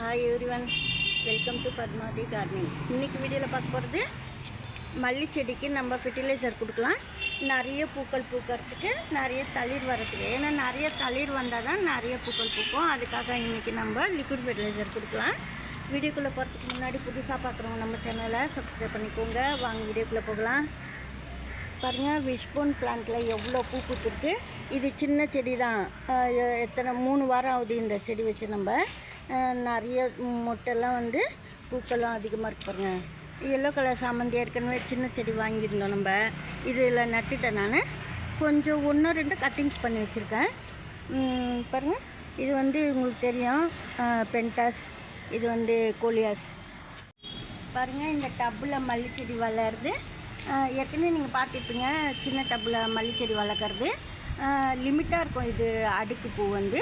Hi everyone welcome to Padmathi gardening இன்றைக்கி வீடியோவில் பார்க்க போகிறது மல்லி செடிக்கு நம்ம ஃபெர்டிலைசர் கொடுக்கலாம். நிறைய பூக்கள் பூக்கிறதுக்கு நிறைய தளிர் வரதுக்கு ஏன்னா நிறைய தளிர் வந்தால் தான் நிறைய பூக்கள் பூக்கும். அதுக்காக இன்றைக்கி நம்ம லிக்விட் ஃபெர்டிலைசர் கொடுக்கலாம். வீடியோக்குள்ளே போகிறதுக்கு முன்னாடி புதுசாக பார்க்குறவங்க நம்ம சேனலை சப்ஸ்கிரைப் பண்ணிக்கோங்க. வாங்க வீடியோக்குள்ளே போகலாம். பாருங்கள் விஷ்போன் பிளான்ட்டில் எவ்வளோ பூ பூத்துருக்கு. இது சின்ன செடி தான் எத்தனை மூணு வாரம் ஆகுது இந்த செடி வச்சு நம்ம நிறைய மொட்டெல்லாம் வந்து பூக்களும் அதிகமாக இருக்கு பாருங்கள் எல்லோ கலர் சாமந்தி ஏற்கனவே சின்ன செடி வாங்கியிருந்தோம் நம்ம. இதில் நட்டுட்டேன் நான். கொஞ்சம் ஒன்று ரெண்டு கட்டிங்ஸ் பண்ணி வச்சுருக்கேன். பாருங்கள் இது வந்து உங்களுக்கு தெரியும். பென்டாஸ் இது வந்து கோலியாஸ் பாருங்கள் இந்த டப்பில் மல்லிச்செடி வளருது. ஏற்கனவே நீங்கள் பார்த்துருப்பீங்க சின்ன டப்பில் மல்லிச்செடி வளர்க்குறது. லிமிட்டாக இருக்கும் இது அடுக்கு பூ வந்து.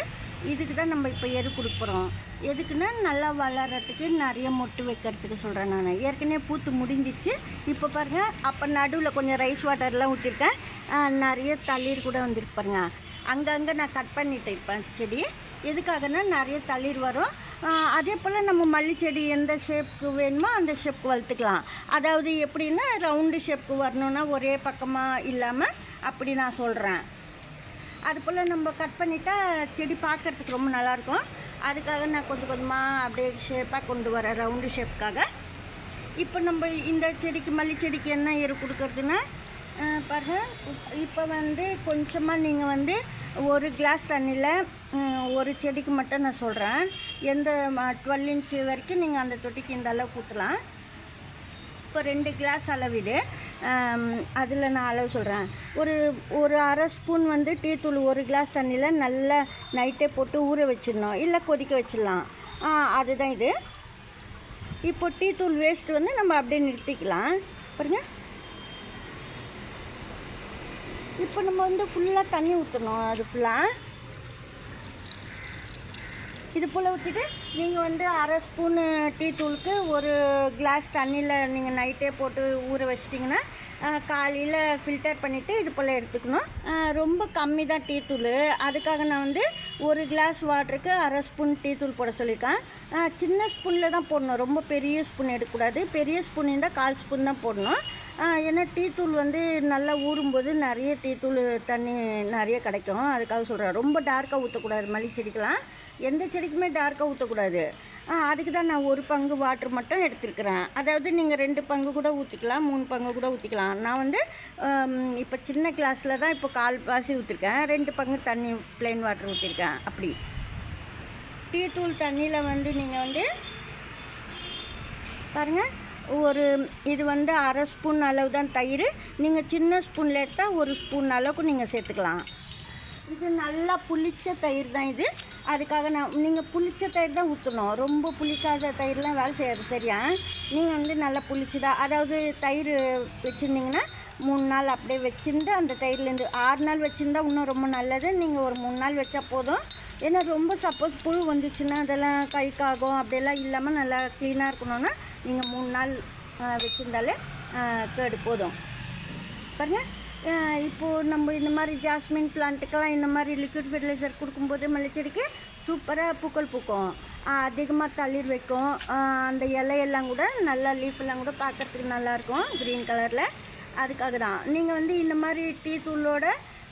இதுக்கு தான் நம்ம இப்போ எரு கொடுக்குறோம் எதுக்குன்னா நல்லா வளர்கிறதுக்கு நிறைய மொட்டு வைக்கிறதுக்கு சொல்கிறேன் நான். ஏற்கனவே பூத்து முடிஞ்சிச்சு. இப்போ பாருங்கள் அப்போ நடுவில் கொஞ்சம் ரைஸ் வாட்டர்லாம் ஊற்றிருக்கேன் நிறைய தளிர் கூட வந்துருக்கு பாருங்க. அங்கங்கே நான் கட் பண்ணிட்டேன் இப்போ செடி. எதுக்காகனா நிறைய தளிர் வரும். அதே போல் நம்ம மல்லி செடி எந்த ஷேப்புக்கு வேணுமோ அந்த ஷேப்புக்கு வளர்த்துக்கலாம். அதாவது எப்படின்னா ரவுண்டு ஷேப்புக்கு வரணுன்னா ஒரே பக்கமாக இல்லாமல் அப்படி நான் சொல்கிறேன் அது போல் நம்ம கட் பண்ணிட்டால் செடி பார்க்கறதுக்கு ரொம்ப நல்லாயிருக்கும் அதுக்காக நான் கொஞ்சம் கொஞ்சமாக அப்படியே ஷேப்பாக கொண்டு வரேன் ரவுண்டு ஷேப்புக்காக இப்போ நம்ம இந்த செடிக்கு மல்லி செடிக்கு என்ன எரு கொடுக்கறதுன்னா பாருங்கள் இப்போ வந்து கொஞ்சமாக நீங்கள் வந்து ஒரு கிளாஸ் தண்ணியில் ஒரு செடிக்கு மட்டும் நான் சொல்கிறேன் எந்த டுவெல் இன்ச்சு வரைக்கும் நீங்கள் அந்த தொட்டிக்கு இந்த அளவுக்கு ஊற்றலாம் இப்போ ரெண்டு கிளாஸ் அளவிடு அதில் நான் அளவு சொல்கிறேன் ஒரு ஒரு அரை ஸ்பூன் வந்து டீ தூள் ஒரு கிளாஸ் தண்ணியில் நல்லா நைட்டே போட்டு ஊற வச்சிடணும். இல்லை கொதிக்க வச்சிடலாம். அதுதான் இது. இப்போ டீ தூள் வேஸ்ட் வந்து நம்ம அப்படியே நிறுத்திக்கலாம். பாருங்க. இப்போ நம்ம வந்து ஃபுல்லாக தண்ணி ஊற்றணும் அது ஃபுல்லாக இது போல் ஊற்றிட்டு நீங்கள் வந்து அரை ஸ்பூனு டீ தூளுக்கு ஒரு கிளாஸ் தண்ணியில் நீங்கள் நைட்டே போட்டு ஊற வச்சிட்டிங்கன்னா காலையில் ஃபில்டர் பண்ணிவிட்டு இது போல் எடுத்துக்கணும். ரொம்ப கம்மி தான் டீ தூள். அதுக்காக நான் வந்து ஒரு கிளாஸ் வாட்டருக்கு அரை ஸ்பூன் டீ தூள் போட சொல்லியிருக்கேன். சின்ன ஸ்பூனில் தான் போடணும். ரொம்ப பெரிய ஸ்பூன் எடுக்கக்கூடாது. பெரிய ஸ்பூன் இருந்தால் கால் ஸ்பூன் தான் போடணும். ஏன்னா டீ தூள் வந்து நல்லா ஊறும்போது நிறைய டீ தூள் தண்ணி நிறைய கிடைக்கும். அதுக்காக சொல்கிறேன் ரொம்ப டார்க்காக ஊற்றக்கூடாது மல்லி செடிக்கெலாம் எந்த செடிக்குமே டார்க்காக ஊற்றக்கூடாது அதுக்கு தான் நான் ஒரு பங்கு வாட்டர் மட்டும் எடுத்துருக்குறேன். அதாவது நீங்கள் ரெண்டு பங்கு கூட ஊற்றிக்கலாம் மூணு பங்கு கூட ஊற்றிக்கலாம் நான் வந்து இப்போ சின்ன கிளாஸில் தான் இப்போ கால் பாசி ஊற்றிருக்கேன் ரெண்டு பங்கு தண்ணி பிளெயின் வாட்டர் ஊற்றிருக்கேன் அப்படி. டீ தூள் தண்ணியில் வந்து நீங்கள் வந்து பாருங்கள் ஒரு இது வந்து அரை ஸ்பூன் அளவு தான் தயிர். நீங்கள் சின்ன ஸ்பூனில் எடுத்தால் ஒரு ஸ்பூன் அளவுக்கு நீங்கள் சேர்த்துக்கலாம். இது நல்லா புளிச்ச தயிர் தான் இது. அதுக்காக நான் நீங்கள் புளிச்ச தயிர் தான் ஊற்றணும் ரொம்ப புளிக்காத தயிர்லாம் வேலை செய்யாது சரியா? நீங்கள் வந்து நல்லா புளிச்சுதா அதாவது தயிர் வச்சுருந்தீங்கன்னா மூணு நாள் அப்படியே வச்சுருந்து அந்த தயிர்லேருந்து ஆறு நாள் வச்சுருந்தா இன்னும் ரொம்ப நல்லது. நீங்கள் ஒரு மூணு நாள் வச்சா போதும். ஏன்னா ரொம்ப சப்போஸ் புழு வந்துச்சுன்னா அதெல்லாம் கைக்காகும் அப்படியெல்லாம் இல்லாமல் நல்லா க்ளீனாக இருக்கணும்னா நீங்கள் மூணு நாள் வச்சுருந்தாலே கேடு போதும். பாருங்கள் இப்போது நம்ம இந்த மாதிரி ஜாஸ்மின் பிளான்ட்டுக்கெல்லாம் இந்த மாதிரி லிக்விட் ஃபெர்டிலைசர் கொடுக்கும்போது மல்லிச்செடிக்கு சூப்பராக பூக்கள் பூக்கும். அதிகமாக தளிர் வைக்கும். அந்த இலையெல்லாம் கூட நல்லா லீஃப் எல்லாம் கூட பார்க்கறதுக்கு நல்லாயிருக்கும் க்ரீன் கலரில் அதுக்காக தான் நீங்கள் வந்து இந்த மாதிரி டீ தூளோட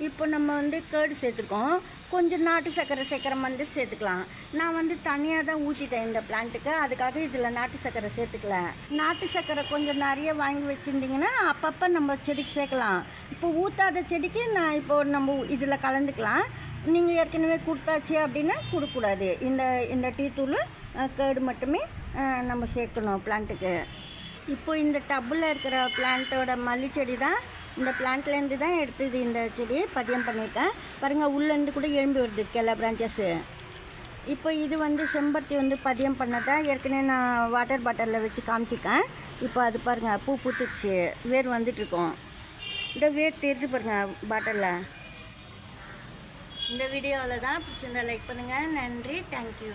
இப்போ நம்ம வந்து கேர்டு சேர்த்துருக்கோம். கொஞ்சம் நாட்டு சர்க்கரை சர்க்கரை வந்து சேர்த்துக்கலாம். நான் வந்து தனியாக தான் ஊற்றிட்டேன் இந்த பிளான்ட்டுக்கு அதுக்காக இதில் நாட்டு சர்க்கரை சேர்த்துக்கல. நாட்டு சர்க்கரை கொஞ்சம் நிறைய வாங்கி வச்சுருந்தீங்கன்னா அப்பப்போ நம்ம செடிக்கு சேர்க்கலாம். இப்போ ஊற்றாத செடிக்கு நான் இப்போ நம்ம இதில் கலந்துக்கலாம். நீங்கள் ஏற்கனவே கொடுத்தாச்சு அப்படின்னா கொடுக்கக்கூடாது. இந்த இந்த டீ தூள் கேடு மட்டுமே நம்ம சேர்க்கணும் பிளான்ட்டுக்கு இப்போ இந்த டப்பில் இருக்கிற பிளான்ட்டோட மல்லி செடி தான் இந்த பிளான்ட்லேருந்து தான் எடுத்தது இந்த செடி பதியம் பண்ணியிருக்கேன். பாருங்கள் உள்ளேருந்து கூட எழும்பி வருது கிளை பிரான்ச்சஸ்ஸு இப்போ இது வந்து செம்பருத்தி வந்து பதியம் பண்ணதை ஏற்கனவே நான் வாட்டர் பாட்டிலில் வச்சு காமிச்சிருக்கேன். இப்போ அது பாருங்கள் பூ பூத்துச்சு வேர் வந்துட்டுருக்கோம். இந்த வேர் தெரிஞ்சு பாருங்கள் பாட்டிலில் இந்த வீடியோவில் தான் பிடிச்சிருந்தா லைக் பண்ணுங்கள் நன்றி தேங்க்யூ